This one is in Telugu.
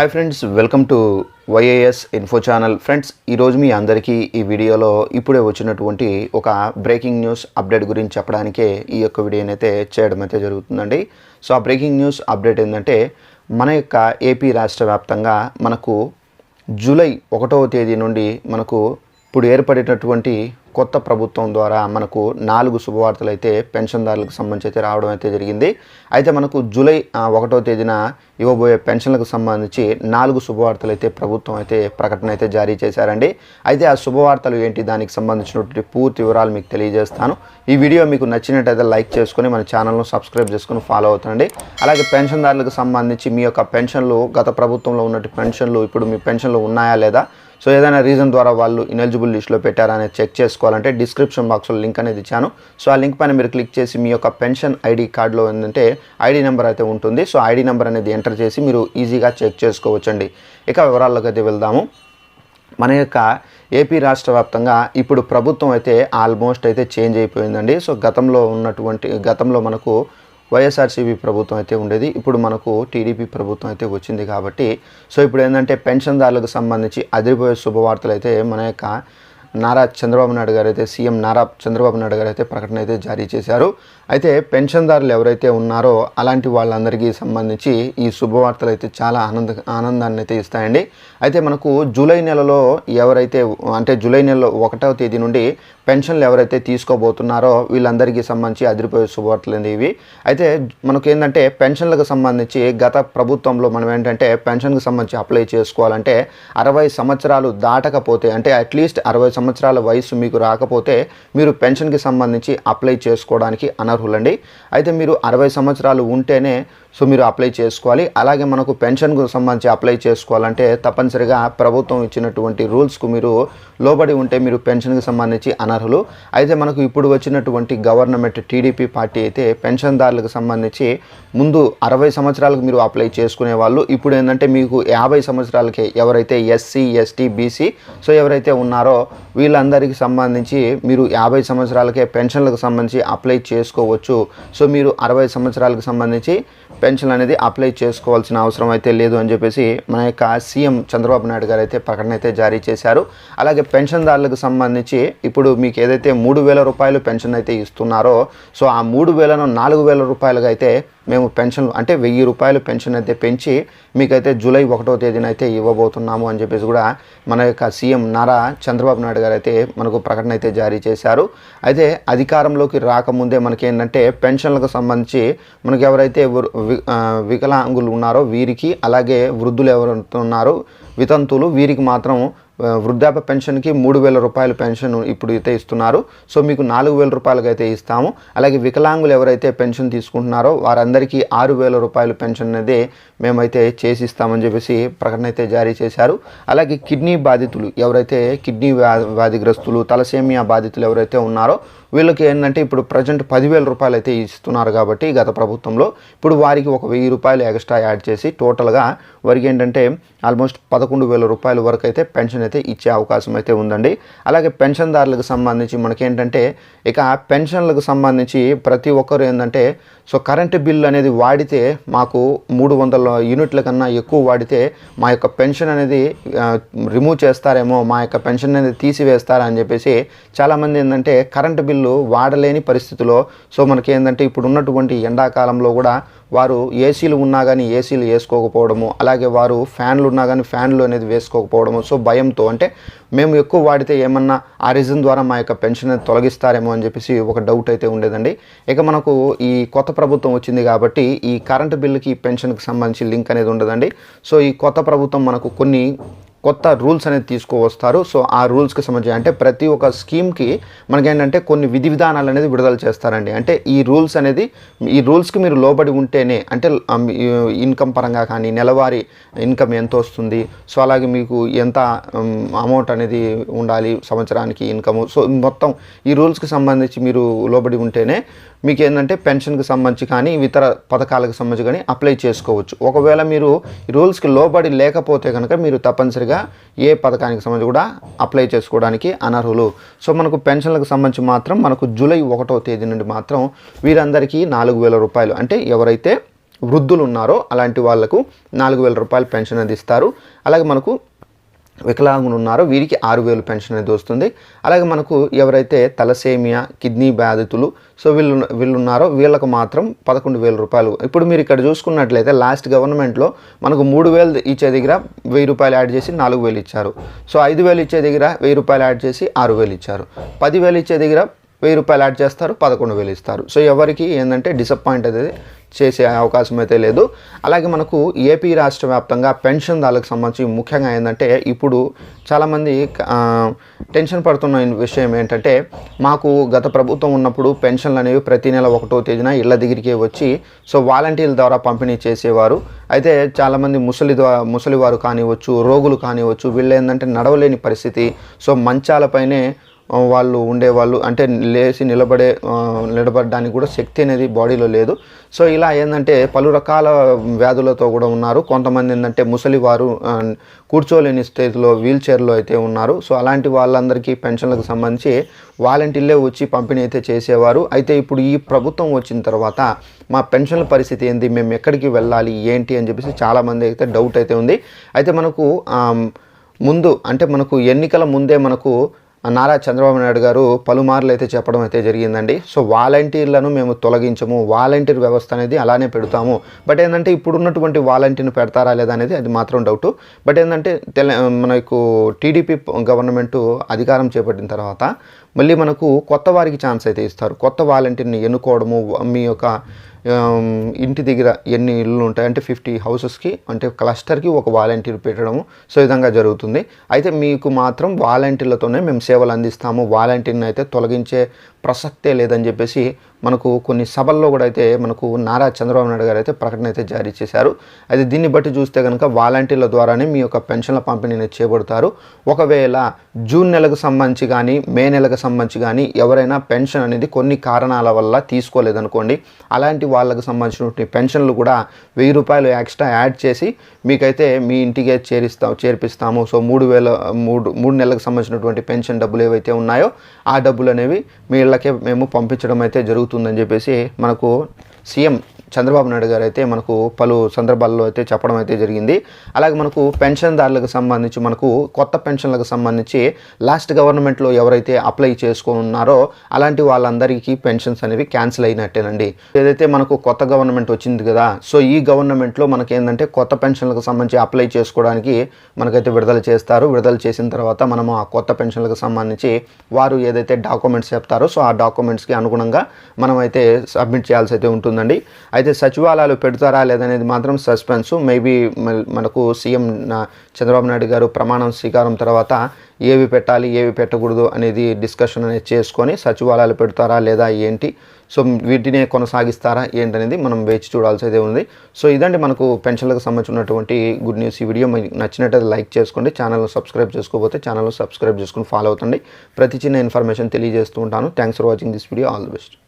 Hi friends welcome to YAS info channel friends ఈరోజు మీ అందరికీ ఈ వీడియోలో ఇప్పుడే వచ్చినటువంటి ఒక బ్రేకింగ్ న్యూస్ అప్డేట్ గురించి చెప్పడానికే ఈ యొక్క వీడియోని అయితే చేయడం అయితే జరుగుతుందండి. సో ఆ బ్రేకింగ్ న్యూస్ అప్డేట్ ఏంటంటే మన యొక్క ఏపీ రాష్ట్ర వ్యాప్తంగా మనకు జూలై ఒకటవ తేదీ నుండి మనకు ఇప్పుడు ఏర్పడినటువంటి కొత్త ప్రభుత్వం ద్వారా మనకు నాలుగు శుభవార్తలు అయితే పెన్షన్దారులకు సంబంధించి అయితే రావడం అయితే జరిగింది. అయితే మనకు జూలై ఒకటో తేదీన ఇవ్వబోయే పెన్షన్లకు సంబంధించి నాలుగు శుభవార్తలు అయితే ప్రభుత్వం అయితే ప్రకటన అయితే జారీ చేశారండి. అయితే ఆ శుభవార్తలు ఏంటి? దానికి సంబంధించినటువంటి పూర్తి వివరాలు మీకు తెలియజేస్తాను. ఈ వీడియో మీకు నచ్చినట్టయితే లైక్ చేసుకొని మన ఛానల్ను సబ్స్క్రైబ్ చేసుకొని ఫాలో అవుతుండండి. అలాగే పెన్షన్దారులకు సంబంధించి మీ యొక్క పెన్షన్లు గత ప్రభుత్వంలో ఉన్నటువంటి పెన్షన్లు ఇప్పుడు మీ పెన్షన్లు ఉన్నాయా లేదా? సో ఏదైనా రీజన్ ద్వారా వాళ్ళు ఇనెలిజిబుల్ లిస్ట్లో పెట్టారా అనేది చెక్ చేసుకోవాలంటే డిస్క్రిప్షన్ బాక్స్లో లింక్ అనేది ఇచ్చాను. సో ఆ లింక్ పైన మీరు క్లిక్ చేసి మీ యొక్క పెన్షన్ ఐడి కార్డులో ఏంటంటే ఐడి నెంబర్ అయితే ఉంటుంది. సో ఐడి నెంబర్ అనేది ఎంటర్ చేసి మీరు ఈజీగా చెక్ చేసుకోవచ్చండి. ఇక వివరాల్లోకి అయితే వెళ్దాము. మన యొక్క ఏపీ రాష్ట్ర వ్యాప్తంగా ఇప్పుడు ప్రభుత్వం అయితే ఆల్మోస్ట్ అయితే చేంజ్ అయిపోయిందండి. సో గతంలో ఉన్నటువంటి గతంలో మనకు వైఎస్ఆర్సీపీ ప్రభుత్వం అయితే ఉండేది. ఇప్పుడు మనకు టీడీపీ ప్రభుత్వం అయితే వచ్చింది కాబట్టి సో ఇప్పుడు ఏంటంటే పెన్షన్దారులకు సంబంధించి అదిరిపోయే శుభవార్తలు అయితే మన యొక్క నారా చంద్రబాబు నాయుడు గారు అయితే సీఎం నారా చంద్రబాబు నాయుడు గారు అయితే ప్రకటన అయితే జారీ చేశారు. అయితే పెన్షన్దారులు ఎవరైతే ఉన్నారో అలాంటి వాళ్ళందరికీ సంబంధించి ఈ శుభవార్తలు అయితే చాలా ఆనంద ఆనందాన్ని అయితే ఇస్తాయండి. అయితే మనకు జూలై నెలలో ఎవరైతే అంటే జూలై నెలలో ఒకటవ తేదీ నుండి పెన్షన్లు ఎవరైతే తీసుకోబోతున్నారో వీళ్ళందరికీ సంబంధించి అదిరిపోయే శుభవార్తలు ఇవి. అయితే మనకు ఏంటంటే పెన్షన్లకు సంబంధించి గత ప్రభుత్వంలో మనం ఏంటంటే పెన్షన్కి సంబంధించి అప్లై చేసుకోవాలంటే అరవై సంవత్సరాలు దాటకపోతే అంటే అట్లీస్ట్ అరవై సంవత్సరాల వయసు మీకు రాకపోతే మీరు పెన్షన్కి సంబంధించి అప్లై చేసుకోవడానికి అనర్హులండి. అయితే మీరు అరవై సంవత్సరాలు ఉంటేనే సో మీరు అప్లై చేసుకోవాలి. అలాగే మనకు పెన్షన్కు సంబంధించి అప్లై చేసుకోవాలంటే తప్పనిసరిగా ప్రభుత్వం ఇచ్చినటువంటి రూల్స్కు మీరు లోబడి ఉంటే మీరు పెన్షన్కి సంబంధించి అనర్హులు. అయితే మనకు ఇప్పుడు వచ్చినటువంటి గవర్నమెంట్ టీడీపీ పార్టీ అయితే పెన్షన్దారులకు సంబంధించి ముందు అరవై సంవత్సరాలకు మీరు అప్లై చేసుకునే వాళ్ళు. ఇప్పుడు ఏంటంటే మీకు యాభై సంవత్సరాలకే ఎవరైతే ఎస్సీ ఎస్టీ బీసీ సో ఎవరైతే ఉన్నారో వీళ్ళందరికీ సంబంధించి మీరు యాభై సంవత్సరాలకే పెన్షన్లకు సంబంధించి అప్లై చేసుకోవచ్చు. సో మీరు అరవై సంవత్సరాలకు సంబంధించి పెన్షన్ అనేది అప్లై చేసుకోవాల్సిన అవసరం అయితే లేదు అని చెప్పేసి మన యొక్క సీఎం చంద్రబాబు నాయుడు గారు అయితే ప్రకటన అయితే జారీ చేశారు. అలాగే పెన్షన్దారులకు సంబంధించి ఇప్పుడు మీకు ఏదైతే మూడు వేల రూపాయలు పెన్షన్ అయితే ఇస్తున్నారో సో ఆ మూడు వేలను నాలుగు వేల రూపాయలుగా అయితే మేము పెన్షన్ అంటే వెయ్యి రూపాయలు పెన్షన్ అయితే పెంచి మీకైతే జూలై ఒకటో తేదీన అయితే ఇవ్వబోతున్నాము అని చెప్పేసి కూడా మన యొక్క సీఎం నారా చంద్రబాబు నాయుడు గారు అయితే మనకు ప్రకటన అయితే జారీ చేశారు. అయితే అధికారంలోకి రాకముందే మనకి ఏంటంటే పెన్షన్లకు సంబంధించి మనకి ఎవరైతే వికలాంగులు ఉన్నారో వీరికి అలాగే వృద్ధులు ఎవరైతే ఉన్నారో వితంతులు వీరికి మాత్రం వృద్ధాప్య పెన్షన్కి మూడు వేల రూపాయల పెన్షన్ ఇప్పుడు అయితే ఇస్తున్నారు. సో మీకు నాలుగు వేల రూపాయలకి అయితే ఇస్తాము. అలాగే వికలాంగులు ఎవరైతే పెన్షన్ తీసుకుంటున్నారో వారందరికీ ఆరు వేల రూపాయల పెన్షన్ అనేది మేమైతే చేసి ఇస్తామని చెప్పేసి ప్రకటన అయితే జారీ చేశారు. అలాగే కిడ్నీ బాధితులు ఎవరైతే కిడ్నీ వ్యా వ్యాధిగ్రస్తులు తలసేమియా బాధితులు ఎవరైతే ఉన్నారో వీళ్ళకి ఏంటంటే ఇప్పుడు ప్రజెంట్ పదివేల రూపాయలు అయితే ఇస్తున్నారు కాబట్టి గత ప్రభుత్వంలో ఇప్పుడు వారికి ఒక వెయ్యి రూపాయలు ఎక్స్ట్రా యాడ్ చేసి టోటల్గా వారికి ఏంటంటే ఆల్మోస్ట్ పదకొండు వేల రూపాయల వరకు అయితే పెన్షన్ అయితే ఇచ్చే అవకాశం అయితే ఉందండి. అలాగే పెన్షన్దారులకు సంబంధించి మనకేంటంటే ఇక పెన్షన్లకు సంబంధించి ప్రతి ఒక్కరు ఏంటంటే సో కరెంటు బిల్ అనేది వాడితే మాకు మూడు వందల యూనిట్ల కన్నా ఎక్కువ వాడితే మా యొక్క పెన్షన్ అనేది రిమూవ్ చేస్తారేమో మా యొక్క పెన్షన్ అనేది తీసివేస్తారా అని చెప్పేసి చాలామంది ఏంటంటే కరెంటు నీళ్ళు వాడలేని పరిస్థితిలో సో మనకి ఏంటంటే ఇప్పుడు ఉన్నటువంటి ఎండాకాలంలో కూడా వారు ఏసీలు ఉన్నా కానీ ఏసీలు వేసుకోకపోవడము అలాగే వారు ఫ్యాన్లు ఉన్నా కానీ ఫ్యాన్లు అనేది వేసుకోకపోవడము సో భయంతో అంటే మేము ఎక్కువ వాడితే ఏమన్నా ఆ రీజన్ ద్వారా మా యొక్క పెన్షన్ అనేది తొలగిస్తారేమో అని చెప్పేసి ఒక డౌట్ అయితే ఉండేదండి. ఇక మనకు ఈ కొత్త ప్రభుత్వం వచ్చింది కాబట్టి ఈ కరెంటు బిల్లుకి పెన్షన్కి సంబంధించి లింక్ అనేది ఉండదండి. సో ఈ కొత్త ప్రభుత్వం మనకు కొన్ని కొత్త రూల్స్ అనేది తీసుకువస్తారు. సో ఆ రూల్స్కి సంబంధించి అంటే ప్రతి ఒక్క స్కీమ్కి మనకేంటంటే కొన్ని విధి విధానాలు అనేది విడుదల చేస్తారండి. అంటే ఈ రూల్స్ అనేది ఈ రూల్స్కి మీరు లోబడి ఉంటేనే అంటే ఇన్కమ్ పరంగా కానీ నెలవారీ ఇన్కమ్ ఎంత వస్తుంది సో అలాగే మీకు ఎంత అమౌంట్ అనేది ఉండాలి సంవత్సరానికి ఇన్కమ్. సో మొత్తం ఈ రూల్స్కి సంబంధించి మీరు లోబడి ఉంటేనే మీకు ఏంటంటే పెన్షన్కి సంబంధించి కానీ ఇతర పథకాలకు సంబంధించి కానీ అప్లై చేసుకోవచ్చు. ఒకవేళ మీరు ఈ రూల్స్కి లోబడి లేకపోతే కనుక మీరు తప్పనిసరిగా ఏ పథకానికి సంబంధించి కూడా అప్లై చేసుకోవడానికి అనర్హులు. సో మనకు పెన్షన్లకు సంబంధించి మాత్రం మనకు జూలై ఒకటో తేదీ నుండి మాత్రం వీరందరికీ నాలుగు వేల రూపాయలు అంటే ఎవరైతే వృద్ధులు ఉన్నారో అలాంటి వాళ్ళకు నాలుగు వేల రూపాయలు పెన్షన్ అది ఇస్తారు అలాగే మనకు వికలాంగులు ఉన్నారో వీరికి ఆరు వేలు పెన్షన్ అనేది వస్తుంది. అలాగే మనకు ఎవరైతే తలసేమియా కిడ్నీ బాధితులు సో వీళ్ళు వీళ్ళు ఉన్నారో వీళ్ళకు మాత్రం పదకొండు వేల రూపాయలు. ఇప్పుడు మీరు ఇక్కడ చూసుకున్నట్లయితే లాస్ట్ గవర్నమెంట్లో మనకు మూడు వేలు ఇచ్చే దగ్గర వెయ్యి రూపాయలు యాడ్ చేసి నాలుగు వేలు ఇచ్చారు. సో ఐదు వేలు ఇచ్చే దగ్గర వెయ్యి రూపాయలు యాడ్ చేసి ఆరు వేలు ఇచ్చారు. పదివేలు ఇచ్చే దగ్గర వెయ్యి రూపాయలు యాడ్ చేస్తారు పదకొండు వేలు ఇస్తారు. సో ఎవరికి ఏంటంటే డిసప్పాయింట్ అనేది చేసే అవకాశం అయితే లేదు. అలాగే మనకు ఏపీ రాష్ట్ర వ్యాప్తంగా పెన్షన్దారులకు సంబంధించి ముఖ్యంగా ఏంటంటే ఇప్పుడు చాలామంది టెన్షన్ పడుతున్న విషయం ఏంటంటే మాకు గత ప్రభుత్వం ఉన్నప్పుడు పెన్షన్లు అనేవి ప్రతి నెల ఒకటో తేదీన ఇళ్ళ దగ్గరికి వచ్చి సో వాలంటీర్ల ద్వారా పంపిణీ చేసేవారు. అయితే చాలామంది ముసలి ద్వారా ముసలివారు కానివచ్చు రోగులు కానివచ్చు వీళ్ళు ఏంటంటే నడవలేని పరిస్థితి. సో మంచాలపైనే వాళ్ళు ఉండేవాళ్ళు అంటే లేచి నిలబడే నిలబడడానికి కూడా శక్తి అనేది బాడీలో లేదు. సో ఇలా ఏంటంటే పలు రకాల వ్యాధులతో కూడా ఉన్నారు. కొంతమంది ఏంటంటే ముసలివారు కూర్చోలేని స్థితిలో వీల్ చైర్లో అయితే ఉన్నారు. సో అలాంటి వాళ్ళందరికీ పెన్షన్లకు సంబంధించి వాలంటీర్లే వచ్చి పంపిణీ అయితే చేసేవారు. అయితే ఇప్పుడు ఈ ప్రభుత్వం వచ్చిన తర్వాత మా పెన్షన్ల పరిస్థితి ఏంది? మేము ఎక్కడికి వెళ్ళాలి? ఏంటి? అని చెప్పేసి చాలామంది అయితే డౌట్ అయితే ఉంది. అయితే మనకు ముందు అంటే మనకు ఎన్నికల ముందే మనకు నారా చంద్రబాబు నాయుడు గారు పలుమార్లు అయితే చెప్పడం అయితే జరిగిందండి. సో వాలంటీర్లను మేము తొలగించము. వాలంటీర్ వ్యవస్థ అనేది అలానే పెడతాము. బట్ ఏంటంటే ఇప్పుడున్నటువంటి వాలంటీర్ని పెడతారా లేదా అనేది అది మాత్రం డౌట్. బట్ ఏంటంటే తెల మనకు టీడీపీ గవర్నమెంట్ అధికారం చేపట్టిన తర్వాత మళ్ళీ మనకు కొత్త వారికి ఛాన్స్ అయితే ఇస్తారు. కొత్త వాలంటీర్ని ఎన్నుకోవడము మీ యొక్క ఇంటి దగ్గర ఎన్ని ఇళ్ళు ఉంటాయి అంటే ఫిఫ్టీ హౌసెస్కి అంటే క్లస్టర్కి ఒక వాలంటీర్ పెట్టడము సో విధంగా జరుగుతుంది. అయితే మీకు మాత్రం వాలంటీర్లతోనే మేము సేవలు అందిస్తాము. వాలంటీర్ని అయితే తొలగించే ప్రసక్తే లేదని చెప్పేసి మనకు కొన్ని సభల్లో కూడా అయితే మనకు నారా చంద్రబాబు నాయుడు గారు అయితే ప్రకటన అయితే జారీ చేశారు. అయితే దీన్ని బట్టి చూస్తే కనుక వాలంటీర్ల ద్వారానే మీ యొక్క పెన్షన్ల పంపిణీని చేపడతారు. ఒకవేళ జూన్ నెలకు సంబంధించి కానీ మే నెలకు సంబంధించి కానీ ఎవరైనా పెన్షన్ అనేది కొన్ని కారణాల వల్ల తీసుకోలేదనుకోండి అలాంటి వాళ్ళకు సంబంధించినటువంటి పెన్షన్లు కూడా వెయ్యి రూపాయలు ఎక్స్ట్రా యాడ్ చేసి మీకైతే మీ ఇంటికే చేరిస్తాం చేర్పిస్తాము. సో మూడు వేల మూడు మూడు నెలలకు సంబంధించినటువంటి పెన్షన్ డబ్బులు ఏవైతే ఉన్నాయో ఆ డబ్బులు అనేవి మీ ఇళ్ళకే మేము పంపించడం అయితే జరుగుతుందని చెప్పేసి మనకు సీఎం చంద్రబాబు నాయుడు గారు అయితే మనకు పలు సందర్భాల్లో అయితే చెప్పడం అయితే జరిగింది. అలాగే మనకు పెన్షన్దారులకు సంబంధించి మనకు కొత్త పెన్షన్లకు సంబంధించి లాస్ట్ గవర్నమెంట్లో ఎవరైతే అప్లై చేసుకొని ఉన్నారో అలాంటి వాళ్ళందరికీ పెన్షన్స్ అనేవి క్యాన్సిల్ అయినట్టేనండి. ఏదైతే మనకు కొత్త గవర్నమెంట్ వచ్చింది కదా సో ఈ గవర్నమెంట్లో మనకి ఏంటంటే కొత్త పెన్షన్లకు సంబంధించి అప్లై చేసుకోవడానికి మనకైతే విడుదల చేస్తారు. విడుదల చేసిన తర్వాత మనము ఆ కొత్త పెన్షన్లకు సంబంధించి వారు ఏదైతే డాక్యుమెంట్స్ చెప్తారో సో ఆ డాక్యుమెంట్స్కి అనుగుణంగా మనం అయితే సబ్మిట్ చేయాల్సి అయితే ఉంటుందండి. అయితే సచివాలయాలు పెడతారా లేదనేది మాత్రం సస్పెన్స్. మేబీ మనకు సీఎం చంద్రబాబు నాయుడు గారు ప్రమాణం స్వీకారం తర్వాత ఏవి పెట్టాలి ఏవి పెట్టకూడదు అనేది డిస్కషన్ అనేది చేసుకొని సచివాలయాలు పెడతారా లేదా ఏంటి? సో వీటినే కొనసాగిస్తారా ఏంటనేది మనం వేచి చూడాల్సి అయితే ఉంది. సో ఇదండి మనకు పెన్షన్లకు సంబంధించినటువంటి గుడ్ న్యూస్. ఈ వీడియో మీకు నచ్చినట్టయితే లైక్ చేసుకోండి ఛానల్ సబ్స్క్రైబ్ చేసుకోకపోతే ఛానల్ సబ్స్క్రైబ్ చేసుకుని ఫాలో అవుతండి. ప్రతి చిన్న ఇన్ఫర్మేషన్ తెలియజేస్తూ ఉంటాను. Thanks for watching this video all the best